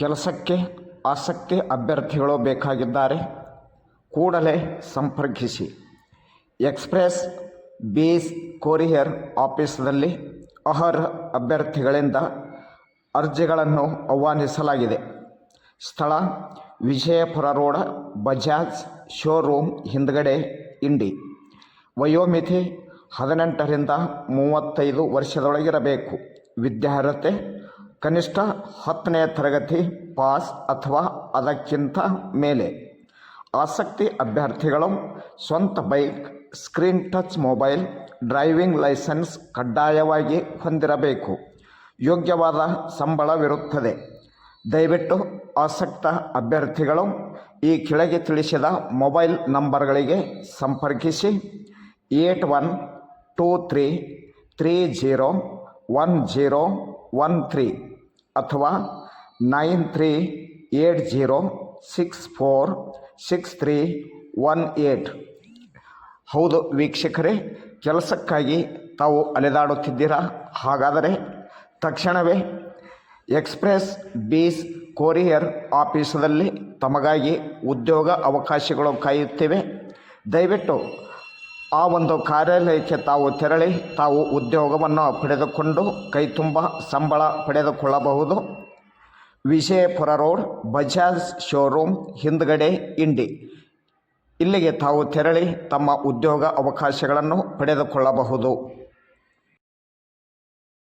ಕೆಲಸಕ್ಕೆ, ಆಸಕ್ತಿ, ಅಭ್ಯರ್ಥಿಗಳು ಬೇಕಾಗಿದ್ದಾರೆ. ಕೂಡಲೇ ಸಂಪರ್ಕಿಸಿ. ಎಕ್ಸ್ಪ್ರೆಸ್ ಬೀಸ್ ಕೊರಿಯರ್ ಆಫೀಸ್ನಲ್ಲಿ ಅರ್ಹ ಅಭ್ಯರ್ಥಿಗಳಿಂದ ಅರ್ಜಿಗಳನ್ನು ಆಹ್ವಾನಿಸಲಾಗಿದೆ. ಸ್ಥಳ, ವಿಜಯಪುರ ರೋಡ್, ಬಜಾಜ್ ಶೋರೂಮ್ ಹಿಂದ್ಗಡೆ ಇಂಡಿ. ವಯೋಮಿತಿ ಹದಿನೆಂಟರಿಂದ ಮೂವತ್ತೈದು ವರ್ಷದೊಳಗಿರಬೇಕು. ವಿದ್ಯಾರ್ಹತೆ ಕನಿಷ್ಠ ಹತ್ತನೇ ತರಗತಿ ಪಾಸ್ ಅಥವಾ ಅದಕ್ಕಿಂತ ಮೇಲೆ. ಆಸಕ್ತಿ ಅಭ್ಯರ್ಥಿಗಳು ಸ್ವಂತ bike screen touch mobile driving licence ಕಡ್ಡಾಯವಾಗಿ ಹೊಂದಿರಬೇಕು. ಯೋಗ್ಯವಾದ ಸಂಬಳವಿರುತ್ತದೆ. ದಯವಿಟ್ಟು ಆಸಕ್ತ ಅಭ್ಯರ್ಥಿಗಳು ಈ ಕೆಳಗೆ ತಿಳಿಸಿದ ಮೊಬೈಲ್ ನಂಬರ್ಗಳಿಗೆ ಸಂಪರ್ಕಿಸಿ. Eight one two three three zero one zero one three ಅಥವಾ nine three eight zero six four six three one eight. ಹೌದು ವೀಕ್ಷಕರೇ, ಕೆಲಸಕ್ಕಾಗಿ ತಾವು ಅಲೆದಾಡುತ್ತಿದ್ದೀರಾ? ಹಾಗಾದರೆ ತಕ್ಷಣವೇ ಎಕ್ಸ್ಪ್ರೆಸ್ ಬೀಸ್ ಕೊರಿಯರ್ ಆಫೀಸದಲ್ಲಿ ತಮಗಾಗಿ ಉದ್ಯೋಗ ಅವಕಾಶಗಳು ಕಾಯುತ್ತಿವೆ. ದಯವಿಟ್ಟು ಆ ಒಂದು ಕಾರ್ಯಾಲಯಕ್ಕೆ ತಾವು ತೆರಳಿ ತಾವು ಉದ್ಯೋಗವನ್ನು ಪಡೆದುಕೊಂಡು ಕೈ ತುಂಬ ಸಂಬಳ ಪಡೆದುಕೊಳ್ಳಬಹುದು. ವಿಜಯಪುರ ರೋಡ್, ಬಜಾಜ್ ಶೋರೂಮ್, ಹಿಂದ್ಗಡೆ ಇಂಡಿ. ಇಲ್ಲಿಗೆ ತಾವು ತೆರಳಿ ತಮ್ಮ ಉದ್ಯೋಗ ಅವಕಾಶಗಳನ್ನು ಪಡೆದುಕೊಳ್ಳಬಹುದು.